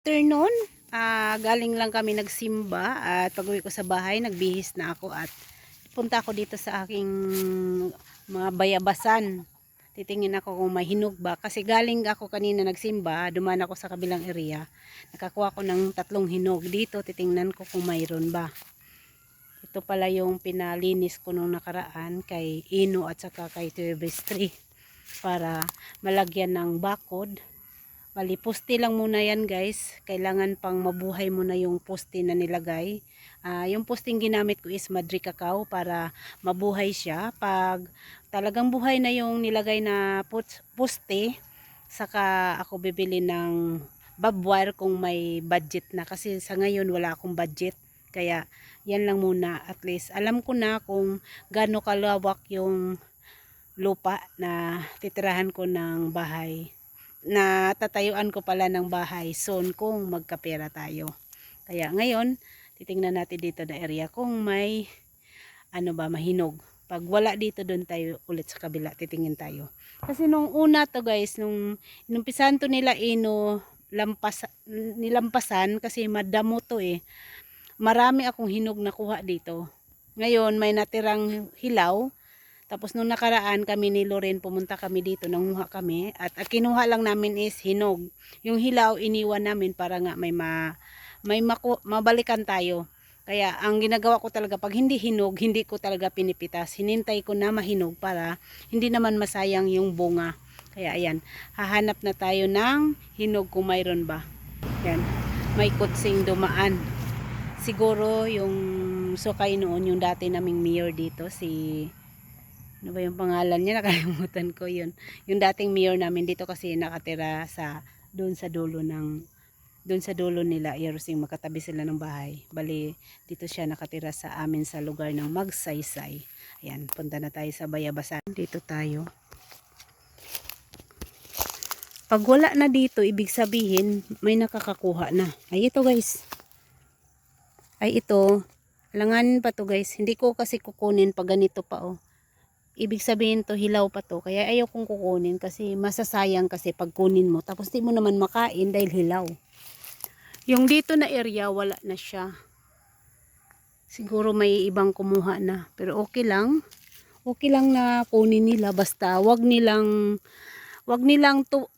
afternoon. Ah, galing lang kami nagsimba at pag uwi ko sa bahay, nagbihis na ako at punta ako dito sa aking mga bayabasan. Titingin ako kung may hinog ba. Kasi galing ako kanina nagsimba, dumaan ako sa kabilang area. Nakakuha ko ng tatlong hinog dito. Titingnan ko kung mayroon ba. Ito pala yung pinalinis ko nung nakaraan kay Ino at saka kay Turbis 3 para malagyan ng bakod Bali, poste lang muna yan guys. Kailangan pang mabuhay muna yung poste na nilagay. Ah, yung posting ginamit ko is Madri Cacao para mabuhay siya. Pag talagang buhay na yung nilagay na poste, saka ako bibili ng barbed wire kung may budget na. Kasi sa ngayon wala akong budget. Kaya yan lang muna. At least alam ko na kung gaano kalawak yung lupa na titirahan ko ng bahay na tatayuan ko pala ng bahay soon kung magkapera tayo. Kaya ngayon, titingnan natin dito na area kung may ano ba, mahinog. Pag wala dito, doon tayo ulit sa kabila, titingin tayo. Kasi nung una to guys, nung inumpisan to nila ino, lampas, nilampasan kasi madamo to eh. Marami akong hinog nakuha dito. Ngayon, may natirang hilaw, tapos nung nakaraan kami ni Loren pumunta kami dito, nanguha kami at ang kinuha lang namin is hinog. Yung hilaw iniwan namin para nga may ma, may maku, mabalikan tayo. Kaya ang ginagawa ko talaga pag hindi hinog, hindi ko talaga pinipitas. Hinintay ko na mahinog para hindi naman masayang yung bunga. Kaya ayan, hahanap na tayo ng hinog kung mayroon ba. Yan, may kutsing dumaan. Siguro yung sukay noon, yung dati naming mayor dito, si ano ba yung pangalan niya? Nakalimutan ko yun. Yung dating mayor namin dito kasi nakatira sa doon sa dulo ng doon sa dulo nila Yerusing makatabi sila ng bahay. Bali dito siya nakatira sa amin sa lugar ng Magsaysay. Ayan, punta na tayo sa Bayabasan. Dito tayo. Pag wala na dito, ibig sabihin may nakakakuha na. Ay ito guys. Ay ito. Langan pa to guys. Hindi ko kasi kukunin pag ganito pa oh ibig sabihin to hilaw pa to. Kaya ayaw kong kukunin kasi masasayang kasi pag kunin mo. Tapos di mo naman makain dahil hilaw. Yung dito na area wala na siya. Siguro may ibang kumuha na. Pero okay lang. Okay lang na kunin nila. Basta wag nilang wag nilang to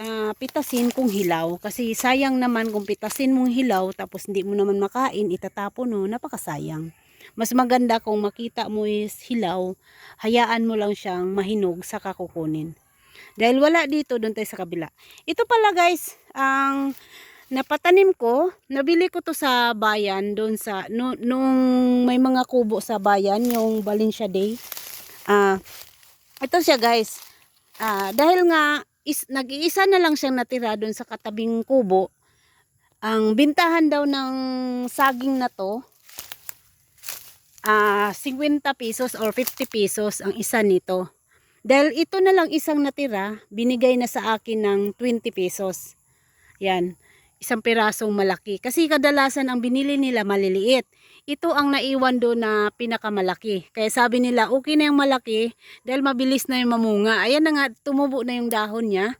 ah, pitasin kung hilaw. Kasi sayang naman kung pitasin mong hilaw tapos hindi mo naman makain itatapon no napakasayang mas maganda kung makita mo is hilaw, hayaan mo lang siyang mahinog sa kukunin. Dahil wala dito, doon tayo sa kabila. Ito pala guys, ang napatanim ko, nabili ko to sa bayan, doon sa, no, nung may mga kubo sa bayan, yung Valencia Day. Ah, ito siya guys. Ah, dahil nga, is, nag-iisa na lang siyang natira doon sa katabing kubo, ang bintahan daw ng saging na to, ah 50 pesos or 50 pesos ang isa nito. Dahil ito na lang isang natira, binigay na sa akin ng 20 pesos. Yan, isang pirasong malaki. Kasi kadalasan ang binili nila maliliit. Ito ang naiwan doon na pinakamalaki. Kaya sabi nila, okay na yung malaki dahil mabilis na yung mamunga. Ayan na nga, tumubo na yung dahon niya.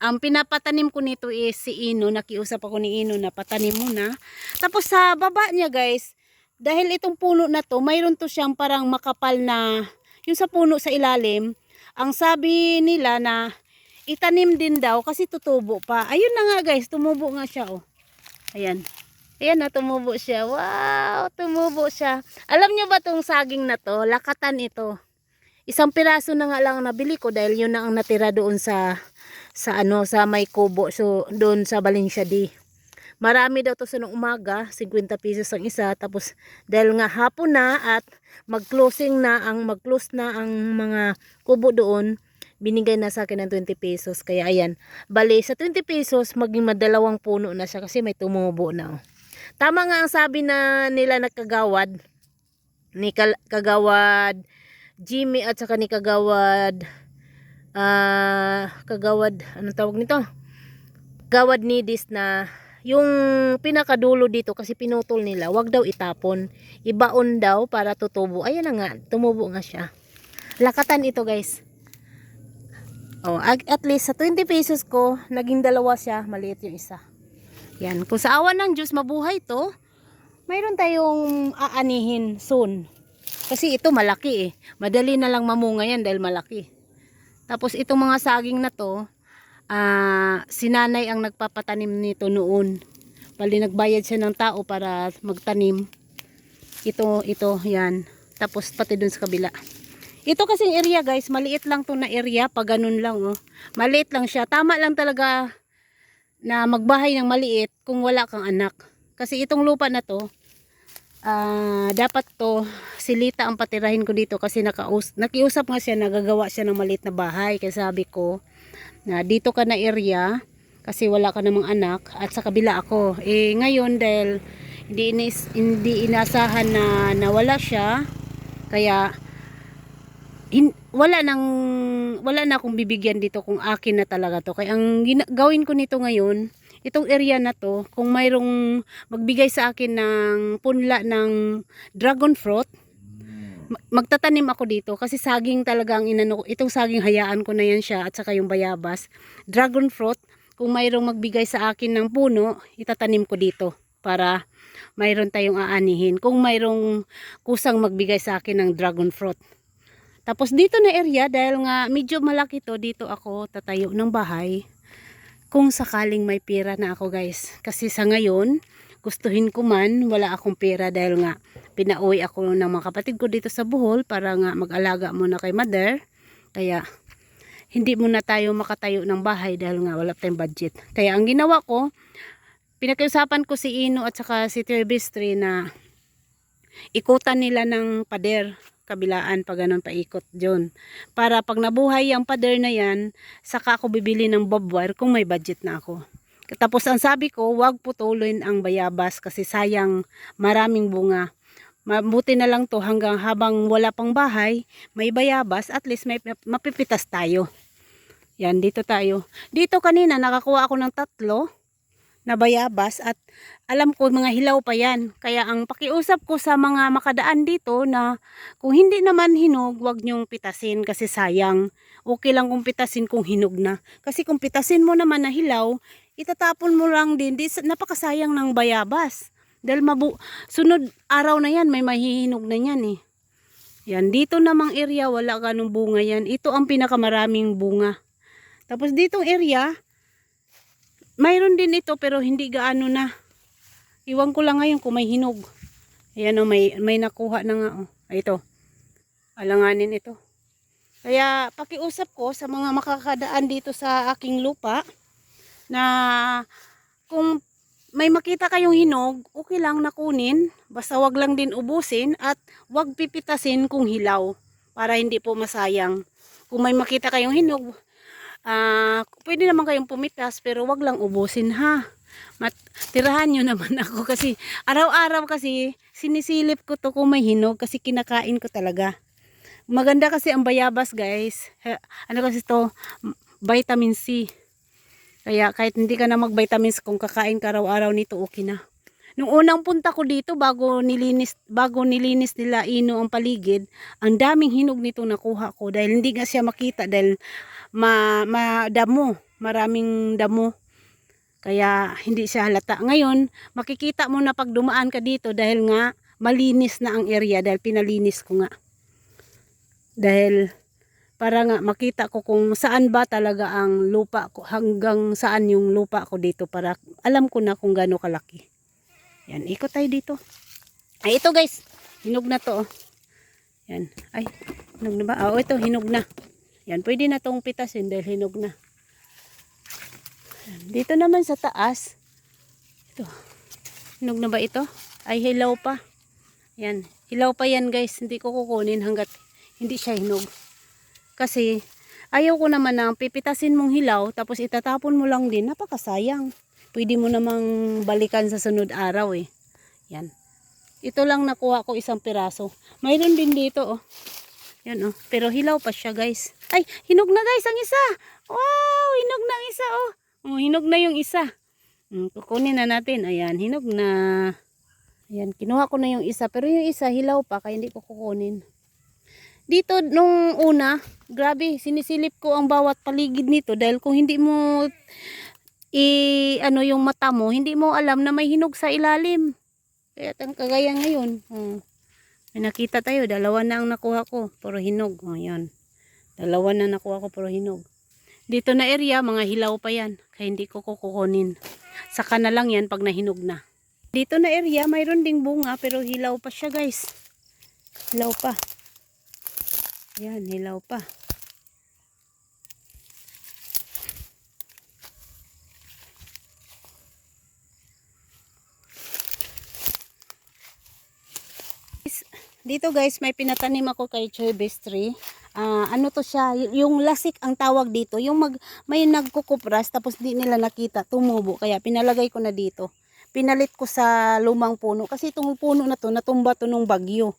Ang pinapatanim ko nito is si Ino. Nakiusap ako ni Ino na patanim muna. Tapos sa baba niya guys, dahil itong puno na to, mayroon to siyang parang makapal na, yung sa puno sa ilalim, ang sabi nila na itanim din daw kasi tutubo pa. Ayun na nga guys, tumubo nga siya oh. Ayan. Ayan na, tumubo siya. Wow, tumubo siya. Alam nyo ba tong saging na to? Lakatan ito. Isang piraso na nga lang nabili ko dahil yun na ang natira doon sa sa ano sa may kubo so doon sa Valencia D. Marami daw to sa nung umaga, 50 pesos ang isa. Tapos dahil nga hapon na at mag-closing na ang mag-close na ang mga kubo doon, binigay na sa akin ng 20 pesos. Kaya ayan, bali sa 20 pesos maging madalawang puno na siya kasi may tumubo na. Oh. Tama nga ang sabi na nila nagkagawad ni Kal- kagawad Jimmy at saka ni kagawad ah kagawad anong tawag nito? Gawad nidis na yung pinakadulo dito kasi pinutol nila, wag daw itapon. Ibaon daw para tutubo. Ayan na nga, tumubo nga siya. Lakatan ito guys. Oh, at least sa 20 pesos ko, naging dalawa siya, maliit yung isa. Yan, kung sa awa ng Diyos mabuhay to, mayroon tayong aanihin soon. Kasi ito malaki eh. Madali na lang mamunga yan dahil malaki. Tapos itong mga saging na to, ah, sinanay ang nagpapatanim nito noon. Bali nagbayad siya ng tao para magtanim. Ito, ito, yan. Tapos pati dun sa kabila. Ito kasing area guys, maliit lang to na area, pag ganun lang oh. Maliit lang siya. Tama lang talaga na magbahay ng maliit kung wala kang anak. Kasi itong lupa na to, ah dapat to silita ang patirahin ko dito kasi nakaus nakiusap nga siya nagagawa siya ng maliit na bahay. Kaya sabi ko na dito ka na area kasi wala ka namang anak at sa kabila ako. Eh ngayon dahil hindi, inis, hindi inasahan na nawala siya kaya hin, wala nang wala na akong bibigyan dito kung akin na talaga to. Kaya ang gawin ko nito ngayon, itong area na to, kung mayroong magbigay sa akin ng punla ng dragon fruit, ma- magtatanim ako dito kasi saging talaga ang inano ko. Itong saging hayaan ko na yan siya at saka yung bayabas. Dragon fruit, kung mayroong magbigay sa akin ng puno, itatanim ko dito para mayroon tayong aanihin. Kung mayroong kusang magbigay sa akin ng dragon fruit. Tapos dito na area, dahil nga medyo malaki to, dito ako tatayo ng bahay. Kung sakaling may pera na ako guys. Kasi sa ngayon, gustuhin ko man, wala akong pera dahil nga pinauwi ako ng mga kapatid ko dito sa Bohol para nga mag-alaga muna kay mother. Kaya hindi muna tayo makatayo ng bahay dahil nga wala tayong budget. Kaya ang ginawa ko, pinakiusapan ko si Ino at saka si Tio Bistri na ikutan nila ng pader kabilaan pag ganun paikot dyan. Para pag nabuhay ang pader na yan, saka ako bibili ng bob wire kung may budget na ako. Tapos ang sabi ko, wag putulin ang bayabas kasi sayang maraming bunga. Mabuti na lang to hanggang habang wala pang bahay, may bayabas, at least may mapipitas tayo. Yan, dito tayo. Dito kanina nakakuha ako ng tatlo na bayabas at alam ko mga hilaw pa yan. Kaya ang pakiusap ko sa mga makadaan dito na kung hindi naman hinog, wag nyong pitasin kasi sayang. Okay lang kung pitasin kung hinog na. Kasi kung pitasin mo naman na hilaw, itatapon mo lang din. Di, napakasayang ng bayabas. Dahil mabu sunod araw na yan, may mahihinog na yan eh. Yan, dito namang area, wala ganong bunga yan. Ito ang pinakamaraming bunga. Tapos ditong area, mayroon din ito pero hindi gaano na. Iwan ko lang ngayon kung may hinog. Ayan o, may, may nakuha na nga o. Ito. Alanganin ito. Kaya pakiusap ko sa mga makakadaan dito sa aking lupa na kung may makita kayong hinog, okay lang na kunin. Basta wag lang din ubusin at wag pipitasin kung hilaw para hindi po masayang. Kung may makita kayong hinog, ah pwede naman kayong pumitas pero wag lang ubusin ha. Mat tirahan nyo naman ako kasi araw-araw kasi sinisilip ko to kung may hinog kasi kinakain ko talaga. Maganda kasi ang bayabas guys. Ano kasi to? Vitamin C. Kaya kahit hindi ka na mag-vitamins kung kakain ka araw-araw nito okay na. Nung unang punta ko dito bago nilinis bago nilinis nila Ino ang paligid, ang daming hinog nito nakuha ko dahil hindi nga siya makita dahil ma, ma damo, maraming damo. Kaya hindi siya halata. Ngayon, makikita mo na pag dumaan ka dito dahil nga malinis na ang area dahil pinalinis ko nga. Dahil para nga makita ko kung saan ba talaga ang lupa ko, hanggang saan yung lupa ko dito para alam ko na kung gaano kalaki. Yan, ikot tayo dito. Ay, ito guys, hinog na to. oh. Yan, ay, hinog na ba? Ah, oh, ito, hinog na. Yan, pwede na tong pitasin dahil hinog na. Dito naman sa taas, ito, hinog na ba ito? Ay, hilaw pa. Yan, hilaw pa yan guys, hindi ko kukunin hanggat hindi siya hinog. Kasi ayaw ko naman na pipitasin mong hilaw tapos itatapon mo lang din. Napakasayang. Pwede mo namang balikan sa sunod araw eh. Yan. Ito lang nakuha ko isang piraso. Mayroon din dito oh. Yan oh. Pero hilaw pa siya guys. Ay, hinog na guys ang isa. Wow, hinog na ang isa oh. Oh, hinog na yung isa. Hmm, kukunin na natin. Ayan, hinog na. Ayan, kinuha ko na yung isa. Pero yung isa hilaw pa kaya hindi ko kukunin. Dito nung una, grabe, sinisilip ko ang bawat paligid nito dahil kung hindi mo i ano yung mata mo, hindi mo alam na may hinog sa ilalim. Kaya tang kagaya ngayon. Oh. May nakita tayo, dalawa na ang nakuha ko, puro hinog. Oh, yan. Dalawa na nakuha ko, puro hinog. Dito na area, mga hilaw pa yan. Kaya hindi ko kukunin. Saka na lang yan pag nahinog na. Dito na area, mayroon ding bunga, pero hilaw pa siya guys. Hilaw pa. Yan, hilaw pa. Dito guys, may pinatanim ako kay Choybes tree. Ah, ano to siya, yung lasik ang tawag dito. Yung mag, may nagkukupras tapos di nila nakita, tumubo. Kaya pinalagay ko na dito. Pinalit ko sa lumang puno. Kasi itong puno na to, natumba to nung bagyo.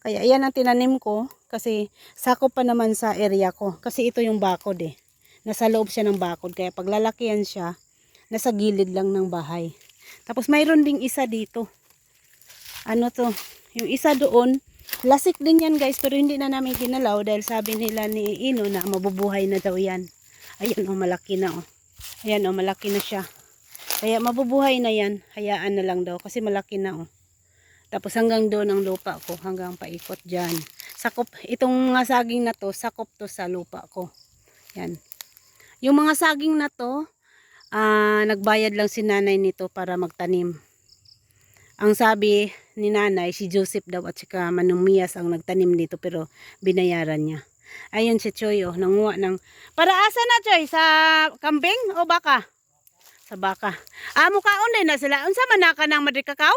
Kaya yan ang tinanim ko. Kasi sakop pa naman sa area ko. Kasi ito yung bakod eh. Nasa loob siya ng bakod. Kaya pag lalakihan siya, nasa gilid lang ng bahay. Tapos mayroon ding isa dito. Ano to? Yung isa doon, lasik din yan guys, pero hindi na namin ginalaw dahil sabi nila ni Ino na mabubuhay na daw yan. Ayan o, malaki na o. Ayan o, malaki na siya. Kaya mabubuhay na yan, hayaan na lang daw kasi malaki na o. Tapos hanggang doon ang lupa ko, hanggang paikot dyan. Sakop, itong mga saging na to, sakop to sa lupa ko. Yan. Yung mga saging na to, ah, nagbayad lang si nanay nito para magtanim. Ang sabi ni nanay, si Joseph daw at saka Manong Mias ang nagtanim dito pero binayaran niya. Ayun si Choy oh, nanguha ng... Para asa na Choy? Sa kambing o baka? Sa baka. Ah, mukhaon din na sila. Unsa man na ka ng madrikakaw?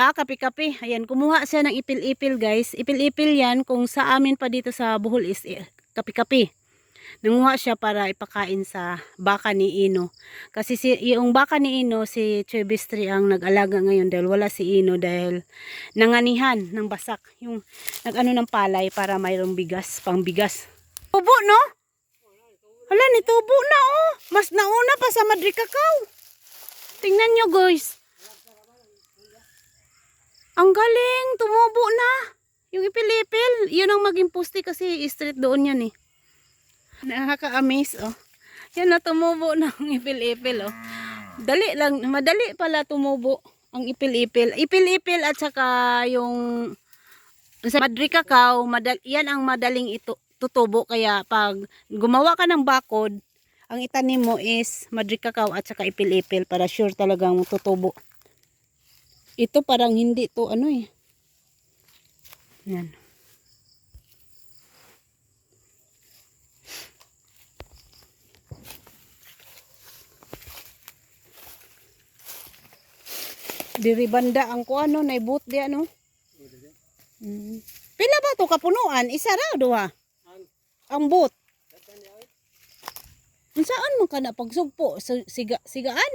Ah, kapi-kapi. Ayan, kumuha siya ng ipil-ipil guys. Ipil-ipil yan kung sa amin pa dito sa Bohol is eh, kapi-kapi. Nanguha siya para ipakain sa baka ni Ino. Kasi si, yung baka ni Ino, si Chebistri ang nag-alaga ngayon dahil wala si Ino dahil nanganihan ng basak. Yung nag-ano ng palay para mayroong bigas, pang bigas. Tubo, no? Hala, ni tubo na, oh. Mas nauna pa sa Madrid Cacao. Tingnan nyo, guys. Ang galing, tumubo na. Yung ipilipil, yun ang maging pusti kasi street doon yan eh. Nakaka-amaze, oh. Yan na tumubo ng ipil-ipil, oh. Dali lang, madali pala tumubo ang ipil-ipil. Ipil-ipil at saka yung sa Madrid Cacao, madal, yan ang madaling ito, tutubo. Kaya pag gumawa ka ng bakod, ang itanim mo is Madrid Cacao at saka ipil-ipil para sure talagang tutubo. Ito parang hindi to ano eh. Yan. Diri banda ang ko ano, naibut di ano. Mm. Pila ba to kapunuan? Isa ra duha? Ang boot. Saan man ka na pagsugpo? Sa- Siga, sigaan?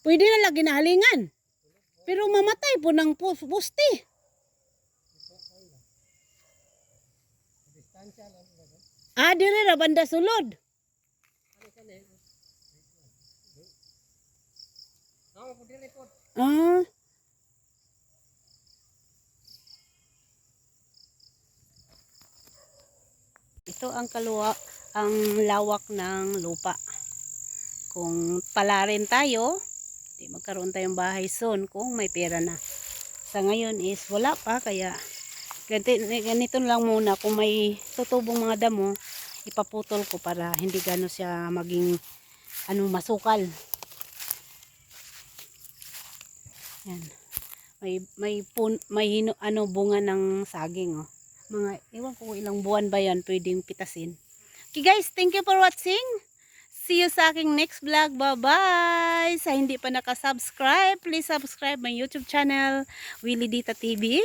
Pwede na lagi na halingan. Pero mamatay po ng pu- Ah, dire ra banda sulod. Ah. Ito ang kaluwa, ang lawak ng lupa. Kung pala rin tayo, di magkaroon tayong bahay soon kung may pera na. Sa ngayon is wala pa kaya ganito, ganito lang muna kung may tutubong mga damo ipaputol ko para hindi gano siya maging ano masukal. Yan. May may pun, may hino, ano bunga ng saging oh. Mga ewan ko ilang buwan ba 'yan pwedeng pitasin. Okay guys, thank you for watching. See you sa aking next vlog. Bye-bye! Sa hindi pa nakasubscribe, please subscribe my YouTube channel, Willie Dita TV.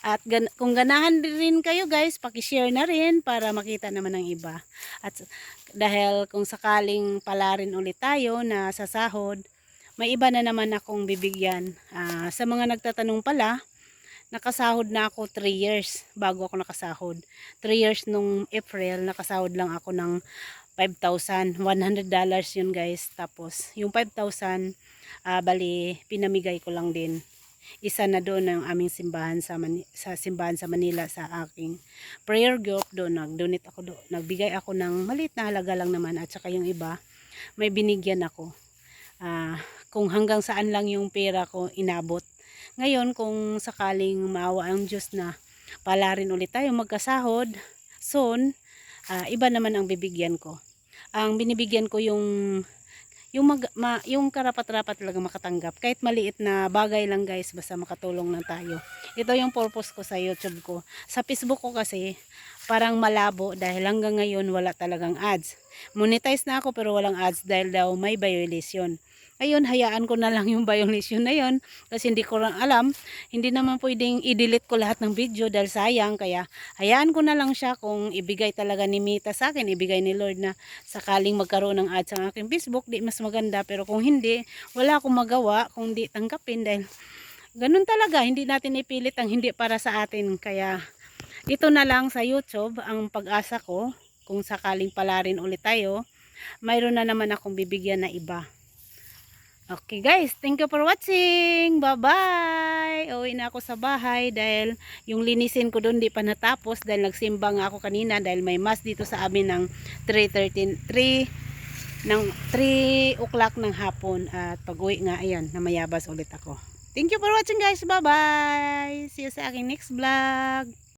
At gan kung ganahan rin kayo guys, pakishare na rin para makita naman ng iba. At dahil kung sakaling pala rin ulit tayo na sa sahod, may iba na naman akong bibigyan. Ah, sa mga nagtatanong pala, nakasahod na ako 3 years bago ako nakasahod. 3 years nung April, nakasahod lang ako ng 5,000. 100 dollars yun guys. Tapos, yung 5,000, ah, bali, pinamigay ko lang din. Isa na doon ng aming simbahan sa, Mani- sa simbahan sa Manila sa aking prayer group. Doon nag-donate ako doon nagbigay ako ng maliit na halaga lang naman. At saka yung iba may binigyan ako. Ah, kung hanggang saan lang yung pera ko inabot. Ngayon kung sakaling maawa ang Diyos na pala rin ulit tayo magkasahod soon ah, iba naman ang bibigyan ko ang binibigyan ko yung yung mag, ma, yung karapat-rapat talaga makatanggap. Kahit maliit na bagay lang guys basta makatulong lang tayo. Ito yung purpose ko sa YouTube ko. Sa Facebook ko kasi parang malabo dahil hanggang ngayon wala talagang ads. Monetize na ako pero walang ads dahil daw may violation ayun hayaan ko na lang yung violation na yun. Kasi hindi ko alam hindi naman pwedeng i-delete ko lahat ng video dahil sayang. Kaya hayaan ko na lang siya kung ibigay talaga ni Mita sa akin ibigay ni Lord na sakaling magkaroon ng ads sa aking Facebook di mas maganda. Pero kung hindi wala akong magawa kung di tanggapin dahil ganun talaga. Hindi natin ipilit ang hindi para sa atin. Kaya ito na lang sa YouTube ang pag-asa ko. Kung sakaling pala rin ulit tayo mayroon na naman akong bibigyan na iba Okay guys, thank you for watching. Bye-bye. Uwi na ako sa bahay dahil yung linisin ko doon di pa natapos dahil nagsimba nga ako kanina dahil may mass dito sa amin ng 3.13 3 ng 3 o'clock ng hapon at pag-uwi nga ayan, namayabas ulit ako. Thank you for watching guys. Bye-bye. See you sa aking next vlog.